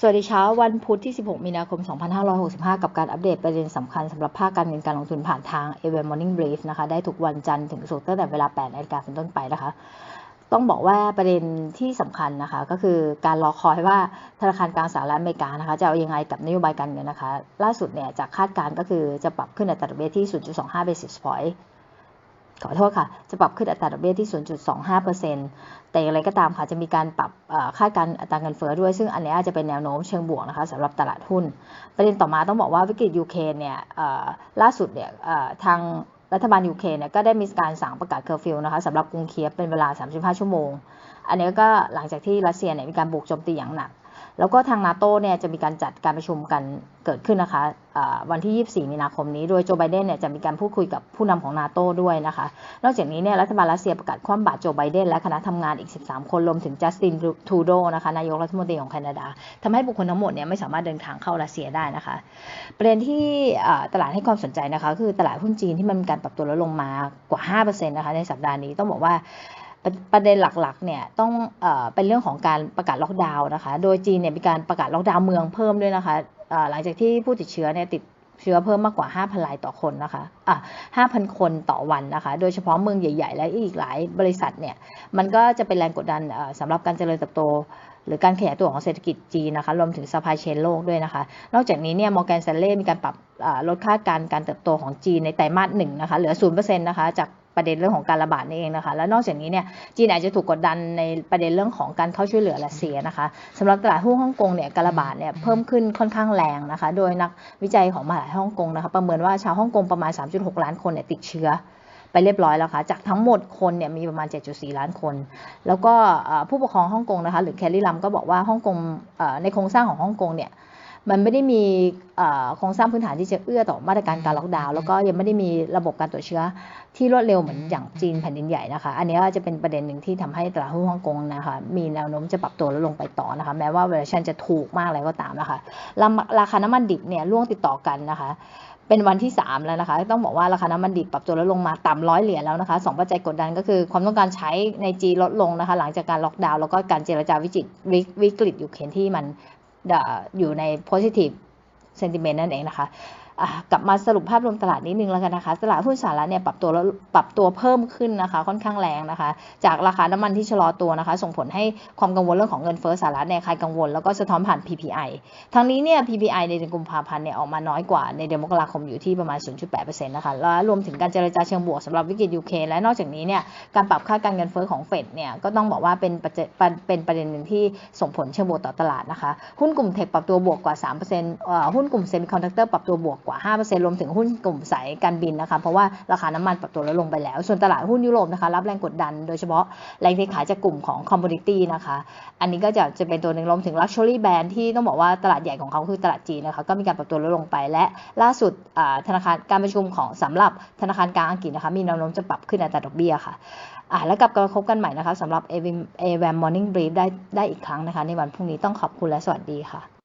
สวัสดีเช้าวันพุธที่ 16 มีนาคม 2565 กับการอัปเดตประเด็นสำคัญสำหรับภาคการเงินการลงทุนผ่านทาง a w Morning Brief นะคะ ได้ทุกวันจันทร์ถึงศุกร์ตั้งแต่เวลา 8นาฬิกาเป็นต้นไปนะคะ ต้องบอกว่าประเด็นที่สำคัญนะคะ ก็คือการรอคอยว่าธนาคารกลางสหรัฐอเมริกานะคะ จะเอาอยังไงกับนโยบายการเงินนะคะ ล่าสุดเนี่ยจากคาดการณ์ก็คือจะปรับขึ้นอัตราดอกเบี้ยที่ 0.25 basis point ขอโทษค่ะ จะปรับขึ้นอัตราดอกเบี้ยที่ 0.25% แต่อย่างไรก็ตามค่ะจะมีการปรับค่าการอัตราเงินเฟ้อด้วย ซึ่งอันนี้อาจจะเป็นแนวโน้มเชิงบวกนะคะสำหรับตลาดหุ้น ประเด็นต่อมาต้องบอกว่าวิกฤตยูเครนเนี่ยล่าสุดเนี่ยทางรัฐบาลยูเครนเนี่ยก็ได้มีการสั่งประกาศเคอร์ฟิวนะคะสำหรับกรุงเคียฟเป็นเวลา 35 ชั่วโมง อันนี้ก็หลังจากที่รัสเซียเนี่ยมีการบุกโจมตีอย่างหนัก แล้วก็ทางนาโต้เนี่ยจะมีการจัดการประชุมกันเกิดขึ้นนะคะะวันที่ 24 มีนาคมนี้ โดยโจไบเดนเนี่ยจะมีการพูดคุยกับผู้นำของนาโต้ด้วยนะคะ นอกจากนี้เนี่ยรัฐบาลรัสเซียประกาศคว่ำบาตรโจไบเดนและคณะทำงานอีก 13 คนรวมถึงจัสตินทูโดนะคะนายกรัฐมนตรีของแคนาดาทำให้บุคคลทั้งหมดเนี่ยไม่สามารถเดินทางเข้ารัสเซียได้นะคะ ประเด็นที่ตลาดให้ความสนใจนะคะ คือตลาดหุ้นจีนที่มันมีการปรับตัวลดลงมากว่า 5%นะคะในสัปดาห์นี้ต้องบอกว่า ประเด็นหลักๆเนี่ยต้องเอเป็นเรื่องของการประกาศล็อกดาวน์นะคะ โดยจีนเนี่ยมีการประกาศล็อกดาวน์เมืองเพิ่มด้วยนะคะหลังจากที่ผู้ติดเชื้อเนี่ยติดเชื้อเพิ่มมากกว่า 5,000รายต่อคนนะคะ อะ5,000 คนต่อวันนะคะ โดยเฉพาะเมืองใหญ่ ๆ และอีกหลายบริษัทเนี่ย มันก็จะเป็นแรงกดดันสำหรับการเจริญเติบโต หรือการขยายตัวของเศรษฐกิจจีนนะคะ รวมถึงสปายเชนโลกด้วยนะคะ นอกจากนี้เนี่ยมอร์แกนเซเล่มีการปรับลดค่าการการเติบโตของจีนในไตรมาสหนึ่งนะคะ เหลือ 0%นะคะ จาก ประเด็นเรื่องของการระบาดนี่เองนะคะ และนอกจากนี้เนี่ยจีนอาจจะถูกกดดันในประเด็นเรื่องของการเข้าช่วยเหลือรัสเซียนะคะสำหรับตลาดหุ้นฮ่องกงเนี่ยการระบาดเนี่ยเพิ่มขึ้นค่อนข้างแรงนะคะ โดยนักวิจัยของมหาวิทยาลัยฮ่องกงนะคะประเมินว่าชาวฮ่องกงประมาณ 3.6 ล้านคนเนี่ยติดเชื้อไปเรียบร้อยแล้วค่ะ จากทั้งหมดคนเนี่ยมีประมาณ 7.4 ล้านคน แล้วก็ผู้ปกครองฮ่องกงนะคะหรือแคลรี่ลัมก็บอกว่าฮ่องกงในโครงสร้างของฮ่องกงเนี่ย มันไม่ได้มีโครงสร้างพื้นฐานที่จะเอื้อต่อมาตรการการล็อกดาวน์แล้วก็ยังไม่ได้มีระบบการตรวจเชื้อที่รวดเร็วเหมือนอย่างจีนแผ่นดินใหญ่นะคะ อันนี้จะเป็นประเด็นหนึ่งที่ทำให้ตลาดหุ้นฮ่องกงนะคะมีแนวโน้มจะปรับตัวลดลงไปต่อนะคะ แม้ว่าเวอร์ชันจะถูกมากอะไรก็ตามนะคะราคาน้ำมันดิบเนี่ยร่วงติดต่อกันนะคะเป็นวันที่ 3 แล้วนะคะ ต้องบอกว่าราคาน้ำมันดิบปรับตัวลดลงมาต่ำร้อยเหรียญแล้วนะคะสองปัจจัยกดดันก็คือความต้องการใช้ในจีลดลงนะคะ หลังจากการล็อกดาวน์แล้วก็การเจรจาวิจิตวิกฤตยูเครนที่มัน อยู่ใน positive sentiment นั่นเองนะคะ กลับมาสรุปภาพรวมตลาดนิดนึงแล้วกันนะคะ ตลาดหุ้นสหรัฐเนี่ยปรับตัวแล้วปรับตัวเพิ่มขึ้นนะคะ ค่อนข้างแรงนะคะ จากราคาน้ำมันที่ชะลอตัวนะคะ ส่งผลให้ความกังวลเรื่องของเงินเฟ้อสหรัฐเนี่ยใครกังวลแล้วก็สะท้อนผ่าน PPI ทั้งนี้เนี่ย PPI ในเดือนกุมภาพันธ์เนี่ยออกมาน้อยกว่าในเดือนมกราคมอยู่ที่ประมาณ 0.8%นะคะแล้วรวมถึงการเจรจาเชิงบวกสำหรับวิกฤตยูเครนและนอกจากนี้เนี่ยการปรับค่าการเงินเฟ้อของเฟดเนี่ยก็ต้องบอกว่าเป็นเป็นประเด็นหนึ่งที่ส่งผลเชิงบวกต่อตลาดนะคะหุ้นกลุ่มเทคปรับตัวบวกกว่า 3%หุ้นกลุ่มเซมิคอนดักเตอร์ปรับตัวบวกกว่า 5%รวมถึงหุ้นกลุ่มสายการบินนะคะเพราะว่าราคาน้ำมันปรับตัวลดลงไปแล้ว ส่วนตลาดหุ้นยุโรปนะคะรับแรงกดดันโดยเฉพาะแรงเทขายจากกลุ่มของคอมมูนิตี้นะคะอันนี้ก็จะจะเป็นตัวหนึ่งรวมถึง Luxury Brand ที่ต้องบอกว่าตลาดใหญ่ของเขาคือตลาดจีนนะคะก็มีการปรับตัวลดลงไปและล่าสุดธนาคารการประชุมของสำหรับธนาคารกลางอังกฤษนะคะมีแนวโน้มจะปรับขึ้นอัตราดอกเบี้ยค่ะอ่าแล้วกลับมาพบกันใหม่นะคะสำหรับ a w a m Morning Brief ได้ได้อีกครั้งนะคะ ในวันพรุ่งนี้ต้องขอบคุณและสวัสดีค่ะ